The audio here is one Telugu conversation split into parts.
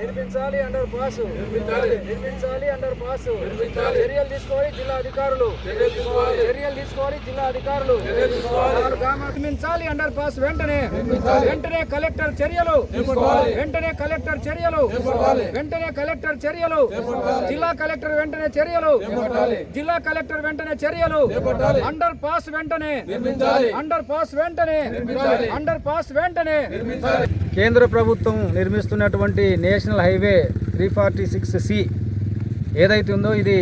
నిర్మించాలి అండర్ పాస్. నిర్మించాలి. Underpass. చర్యలు తీసుకోవాలి జిల్లా అధికారులు. చర్యలు తీసుకోవాలి. జిల్లా అధికారులు. నిర్మించాలి అండర్ పాస్ వెంటనే. వెంటనే కలెక్టర్ చర్యలు. వెంటనే కలెక్టర్ చర్యలు. వెంటనే కలెక్టర్ చర్యలు. జిల్లా కలెక్టర్ వెంటనే చర్యలు. జిల్లా కలెక్టర్ వెంటనే చర్యలు. అండర్ పాస్ వెంటనే. అండర్ పాస్ వెంటనే. అండర్ పాస్ వెంటనే. కేంద్ర ప్రభుత్వం నిర్మిస్తున్నటువంటి national highway three forty six C ఏదైతే ఉందో ఇది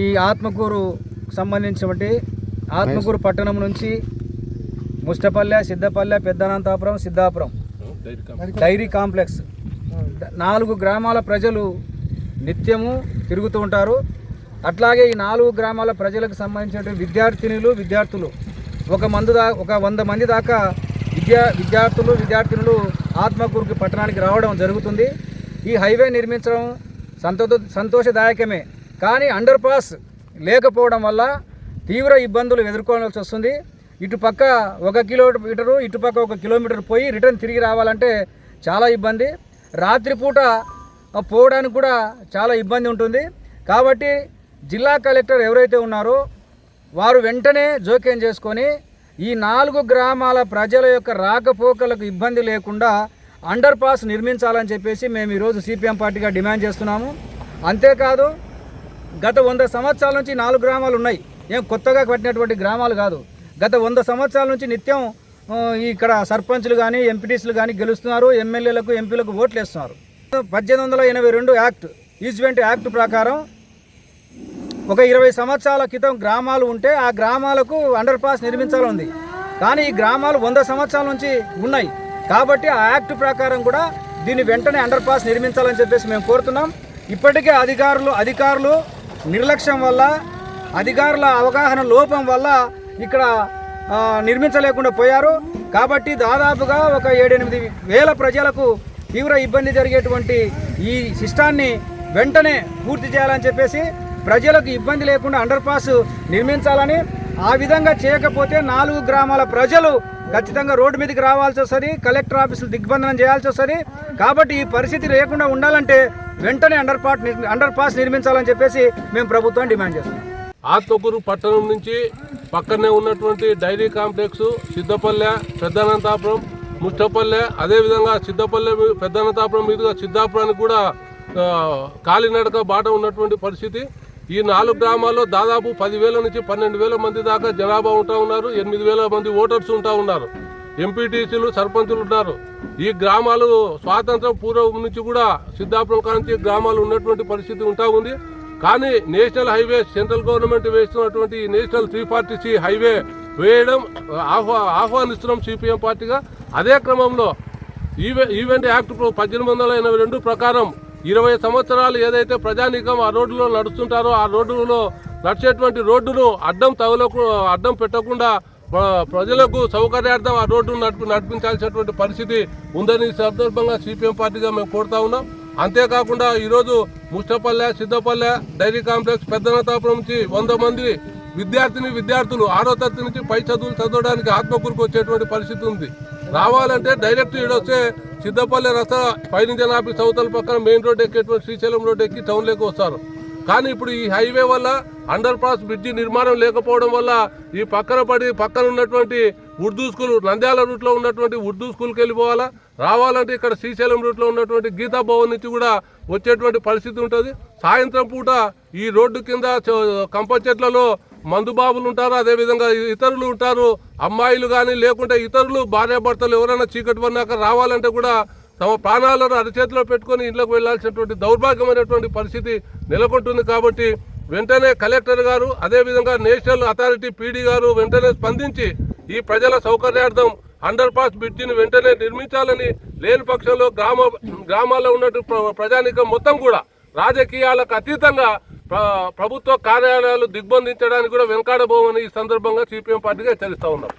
ఈ ఆత్మకూరు సంబంధించినటువంటి ఆత్మకూరు పట్టణం నుంచి ముష్టపల్లె సిద్ధపల్లె పెద్దనంతాపురం సిద్ధాపురం డైరీ కాంప్లెక్స్. నాలుగు గ్రామాల ప్రజలు నిత్యము తిరుగుతూ ఉంటారు. అట్లాగే ఈ నాలుగు గ్రామాల ప్రజలకు సంబంధించినటువంటి విద్యార్థినులు విద్యార్థులు ఒక మంది దా ఒక వంద మంది దాకా విద్యా విద్యార్థులు విద్యార్థినులు ఆత్మకూరుకి పట్టణానికి రావడం జరుగుతుంది. ఈ హైవే నిర్మించడం సంతో సంతోషదాయకమే. కానీ అండర్ పాస్ లేకపోవడం వల్ల తీవ్ర ఇబ్బందులు ఎదుర్కోవాల్సి వస్తుంది. ఇటుపక్క ఒక కిలోమీటరు ఇటుపక్క ఒక కిలోమీటర్ పోయి రిటర్న్ తిరిగి రావాలంటే చాలా ఇబ్బంది. రాత్రిపూట పోవడానికి కూడా చాలా ఇబ్బంది ఉంటుంది. కాబట్టి జిల్లా కలెక్టర్ ఎవరైతే ఉన్నారో వారు వెంటనే జోక్యం చేసుకొని ఈ నాలుగు గ్రామాల ప్రజల యొక్క రాకపోకలకు ఇబ్బంది లేకుండా అండర్ పాస్ నిర్మించాలని చెప్పేసి మేము ఈరోజు సిపిఎం పార్టీగా డిమాండ్ చేస్తున్నాము. అంతేకాదు గత వంద సంవత్సరాల నుంచి నాలుగు గ్రామాలు ఉన్నాయి. ఏం కొత్తగా కట్టినటువంటి గ్రామాలు కాదు. గత వంద సంవత్సరాల నుంచి నిత్యం ఇక్కడ సర్పంచ్లు కానీ ఎంపీటీసీలు కానీ గెలుస్తున్నారు. ఎమ్మెల్యేలకు ఎంపీలకు ఓట్లు వేస్తున్నారు పద్దెనిమిది వందల ఎనభై రెండు యాక్ట్ ఈజ్వెంట్ యాక్ట్ ప్రకారం ఒక ఇరవై సంవత్సరాల క్రితం గ్రామాలు ఉంటే ఆ గ్రామాలకు అండర్ పాస్ నిర్మించాలని ఉంది కానీ ఈ గ్రామాలు వంద సంవత్సరాల నుంచి ఉన్నాయి. కాబట్టి ఆ యాక్ట్ ప్రకారం కూడా దీన్ని వెంటనే అండర్ పాస్ నిర్మించాలని చెప్పేసి మేము కోరుతున్నాం. ఇప్పటికే అధికారులు అధికారులు నిర్లక్ష్యం వల్ల అధికారుల అవగాహన లోపం వల్ల ఇక్కడ నిర్మించలేకుండా పోయారు. కాబట్టి దాదాపుగా ఒక ఏడెనిమిది వేల ప్రజలకు తీవ్ర ఇబ్బంది జరిగేటువంటి ఈ సిస్టాన్ని వెంటనే పూర్తి చేయాలని చెప్పేసి ప్రజలకు ఇబ్బంది లేకుండా అండర్ పాస్ నిర్మించాలని ఆ విధంగా చేయకపోతే నాలుగు గ్రామాల ప్రజలు ఖచ్చితంగా రోడ్డు మీదకి రావాల్సి వస్తుంది కలెక్టర్ ఆఫీసులు దిగ్బంధనం చేయాల్సి వస్తుంది. కాబట్టి ఈ పరిస్థితి లేకుండా ఉండాలంటే వెంటనే అండర్ పాట్ అండర్ పాస్ నిర్మించాలని చెప్పేసి మేము ప్రభుత్వం డిమాండ్ చేస్తున్నాం. ఆత్మకూరు పట్టణం నుంచి పక్కనే ఉన్నటువంటి డైరీ కాంప్లెక్స్ సిద్ధపల్లె పెద్దనంతాపురం ముష్టపల్లె అదేవిధంగా సిద్ధపల్లె మీ- పెద్దనంతాపురం మీదుగా సిద్ధాపురానికి కూడా కాలినడక బాట ఉన్నటువంటి పరిస్థితి. ఈ నాలుగు గ్రామాల్లో దాదాపు పదివేల నుంచి పన్నెండు వేల మంది దాకా జనాభా ఉంటా ఉన్నారు ఎనిమిది వేల మంది ఓటర్స్ ఉంటా ఉన్నారు. ఎంపీటీసీలు సర్పంచులు ఉన్నారు. ఈ గ్రామాలు స్వాతంత్రం పూర్వం నుంచి కూడా సిద్ధాపురం కాంచి గ్రామాలు ఉన్నటువంటి పరిస్థితి ఉంటా ఉంది. కానీ నేషనల్ హైవే సెంట్రల్ గవర్నమెంట్ వేస్తున్నటువంటి national three forty C highway వేయడం ఆహ్వా ఆహ్వానిస్తున్నాం సిపిఎం పార్టీగా. అదే క్రమంలో ఈవెంట్ యాక్ట్ పద్దెనిమిది వందల ఎనభై రెండు ప్రకారం ఇరవై సంవత్సరాలు ఏదైతే ప్రజానీకం ఆ రోడ్డులో నడుస్తుంటారో ఆ రోడ్డులో నడిచేటువంటి రోడ్డును అడ్డం తగులకు అడ్డం పెట్టకుండా ప్రజలకు సౌకర్యార్థం ఆ రోడ్డును నడిపి నడిపించాల్సినటువంటి పరిస్థితి ఉందని సందర్భంగా సిపిఎం పార్టీగా మేము కోరుతా ఉన్నాం. అంతేకాకుండా ఈరోజు ముష్టపల్లె సిద్ధపల్లె డైరీ కాంప్లెక్స్ పెద్దనతాపురం నుంచి వంద మంది విద్యార్థిని విద్యార్థులు ఆరో తరగతి నుంచి పై చదువులు చదవడానికి ఆత్మకూరుకు వచ్చేటువంటి పరిస్థితి ఉంది. రావాలంటే డైరెక్ట్ ఈడొస్తే సిద్ధపల్లి రస పైనుంజన్ ఆఫీస్ అవతల పక్కన మెయిన్ రోడ్ ఎక్కేటువంటి శ్రీశైలం రోడ్ ఎక్కి టౌన్లోకి వస్తారు. కానీ ఇప్పుడు ఈ హైవే వల్ల అండర్ పాస్ బ్రిడ్జి నిర్మాణం లేకపోవడం వల్ల ఈ పక్కన పడి పక్కన ఉన్నటువంటి ఉర్దూ స్కూల్ నంద్యాల రూట్లో ఉన్నటువంటి ఉర్దూ స్కూల్కి వెళ్ళిపోవాలా? రావాలంటే ఇక్కడ శ్రీశైలం రూట్లో ఉన్నటువంటి గీతా భవన్ నుంచి కూడా వచ్చేటువంటి పరిస్థితి ఉంటుంది. సాయంత్రం పూట ఈ రోడ్డు కింద చ- కంప చెట్లలో మందుబాబులు ఉంటారు అదేవిధంగా ఇతరులు ఉంటారు. అమ్మాయిలు కానీ లేకుంటే ఇతరులు భార్యాభర్తలు ఎవరైనా చీకటి పడినాక రావాలంటే కూడా తమ ప్రాణాలను అరచేతిలో పెట్టుకొని ఇంట్లోకి వెళ్ళాల్సినటువంటి దౌర్భాగ్యమైనటువంటి పరిస్థితి నెలకొంటుంది కాబట్టి వెంటనే కలెక్టర్ గారు అదేవిధంగా నేషనల్ అథారిటీ పీడీ గారు వెంటనే స్పందించి ఈ ప్రజల సౌకర్యార్థం అండర్ పాస్ బ్రిడ్జిని వెంటనే నిర్మించాలని లేని పక్షంలో గ్రామ గ్రామాల్లో ఉన్నట్టు ప్ర- మొత్తం కూడా రాజకీయాలకు అతీతంగా ప్రభుత్వ కార్యాలయాలు దిగ్బంధించడానికి కూడా వెనకాడబోమని ఈ సందర్భంగా సిపిఎం పార్టీగా హెచ్చరిస్తూ ఉన్నాం.